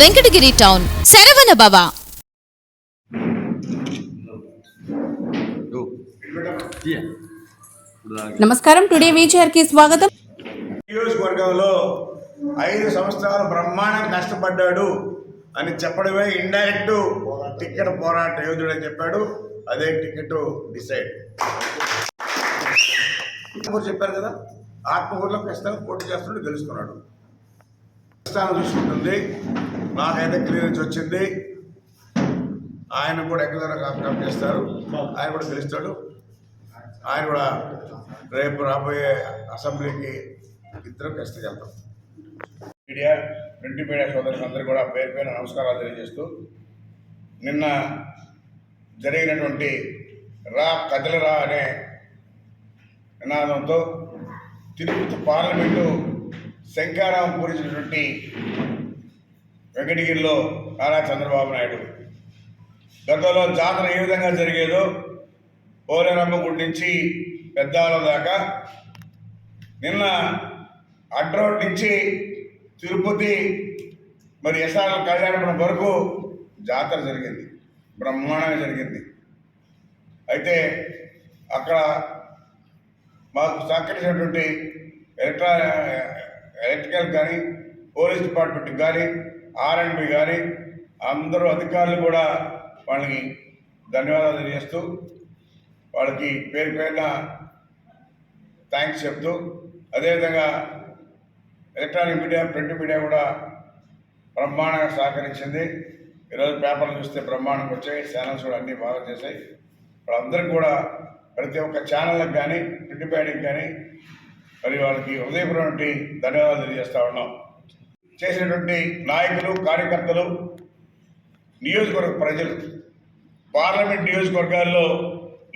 Venkatagiri town. Saravana భవ. నమస్కారం today వీచర్కి స్వాగతం. నియోజకవర్గంలో ఐదు సంవత్సరాలు బ్రహ్మాండంగా కష్టపడ్డాడు అని చెప్పడమే ఇండైరెక్ట్ టికెట్ పోరాట యోధుడు అని చెప్పాడు. అదే టికెట్ డిసైడ్. చెప్పారు కదా? ఆత్మకూరులో ఖచ్చితంగా పోటీ చేస్తుంటే గెలుస్తున్నాడు. స్థానం చూసుకుంటుంది. నాకైతే క్లియరెన్స్ వచ్చింది. ఆయన కూడా ఎక్కడ కమ్ చేస్తారు ఆయన కూడా గెలుస్తాడు ఆయన కూడా రేపు రాబోయే అసెంబ్లీకి ఇద్దరు ఖచ్చితంగా వెళ్తాం. మీడియా ప్రింట్ మీడియా సోదరులు అందరూ కూడా పేరు పేరు నమస్కారాలు తెలియజేస్తూ నిన్న జరిగినటువంటి రా కదలరా అనే నినాదంతో తిరుపతి పార్లమెంటు శంకారాం పూరించినటువంటి వెంకటగిరిలో నారా చంద్రబాబు నాయుడు. గతంలో జాతర ఏ విధంగా జరిగేదో పోలేరమ్మ గుడి నుంచి పెద్దాల దాకా. నిన్న అడ్రోడ్ నుంచి తిరుపతి మరి ఎస్ఆర్ కళ్యాణపురం వరకు జాతర జరిగింది. బ్రహ్మాండంగా జరిగింది. అయితే అక్కడ మాకు సహకరించినటువంటి ఎలక్ట్రా ఎలక్ట్రికల్ కానీ పోలీస్ డిపార్ట్మెంట్ కానీ ఆర్ఎండ్బి కానీ అందరూ అధికారులు కూడా వాళ్ళకి ధన్యవాదాలు తెలియజేస్తూ వాళ్ళకి పేరు పేరున థ్యాంక్స్ చెప్తూ అదేవిధంగా ఎలక్ట్రానిక్ మీడియా ప్రింట్ మీడియా కూడా బ్రహ్మాండంగా సహకరించింది. ఈరోజు పేపర్లు చూస్తే బ్రహ్మాండంగా వచ్చాయి ఛానల్స్ కూడా అన్నీ బాగా చేశాయి. వాళ్ళందరికీ కూడా ప్రతి ఒక్క ఛానళ్ళకి కానీ ప్రింట్ మీడియాకి కానీ మరి వాళ్ళకి హృదయపూర్వటువంటి ధన్యవాదాలు తెలియజేస్తా ఉన్నాం. చేసినటువంటి నాయకులు కార్యకర్తలు నియోజకవర్గ ప్రజలు పార్లమెంట్ నియోజకవర్గాల్లో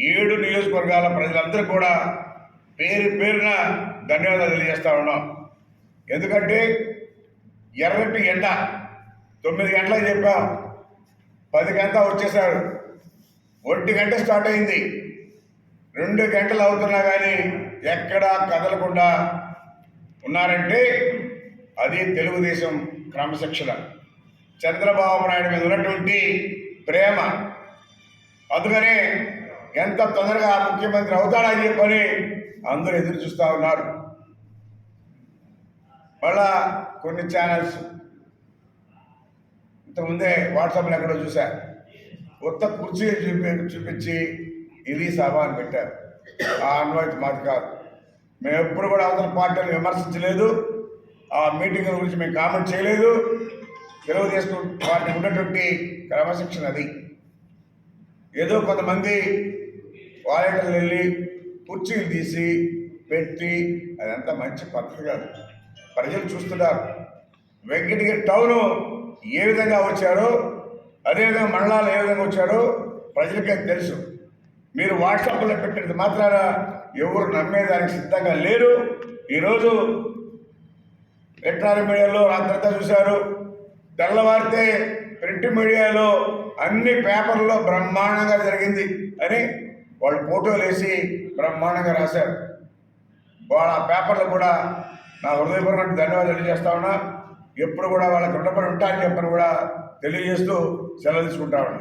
ఏడు నియోజకవర్గాల ప్రజలందరూ కూడా పేరు పేరున ధన్యవాదాలు తెలియజేస్తా ఉన్నాం. ఎందుకంటే ఎర్రటి ఎండ తొమ్మిది గంటలకు చెప్పాం. పది గంట వచ్చేసారు ఒంటి గంట స్టార్ట్ అయింది. రెండు గంటలు అవుతున్నా కానీ ఎక్కడా కదలకుండా ఉన్నారంటే అది తెలుగుదేశం క్రమశిక్షణ. చంద్రబాబు నాయుడు మీద ఉన్నటువంటి ప్రేమ. అందుకనే ఎంత తొందరగా ముఖ్యమంత్రి అవుతాడని చెప్పని అందరూ ఎదురు చూస్తూ ఉన్నారు. మళ్ళా కొన్ని ఛానల్స్ ఇంతకుముందే వాట్సాప్లో ఎక్కడో చూసా కొత్త కుర్చీ చూపి చూపించి ఇది సభ అని పెట్టారు. ఆ అన్వయిత మాది కాదు మేము ఎప్పుడు కూడా అవతల పార్టీని విమర్శించలేదు. ఆ మీటింగ్ గురించి మేము కామెంట్ చేయలేదు. తెలుగుదేశం వారిని ఉన్నటువంటి క్రమశిక్షణ అది. ఏదో కొంతమంది వాలంటీర్లు వెళ్ళి కుర్చీలు తీసి పెట్టి అదంతా మంచి పద్ధతి కాదు. ప్రజలు చూస్తున్నారు. వెంకటగిరి టౌను ఏ విధంగా వచ్చారో అదేవిధంగా మండలాలు ఏ విధంగా వచ్చారో ప్రజలకే తెలుసు. మీరు వాట్సాప్లో పెట్టినది మాత్రాన ఎవరు నమ్మేదానికి సిద్ధంగా లేరు. ఈరోజు ఎలక్ట్రానిక్ మీడియాలో రాత్రంతా చూశారు. తెల్లవారితే ప్రింట్ మీడియాలో అన్ని పేపర్లో బ్రహ్మాండంగా జరిగింది అని వాళ్ళు ఫోటోలు వేసి బ్రహ్మాండంగా రాశారు. వాళ్ళ పేపర్లు కూడా నా హృదయపూర్వక ధన్యవాదాలు తెలియజేస్తా ఉన్నా. ఎప్పుడు కూడా వాళ్ళకి రుణపడి ఉంటా అని చెప్పని కూడా తెలియజేస్తూ సెలవు తీసుకుంటా ఉన్నా.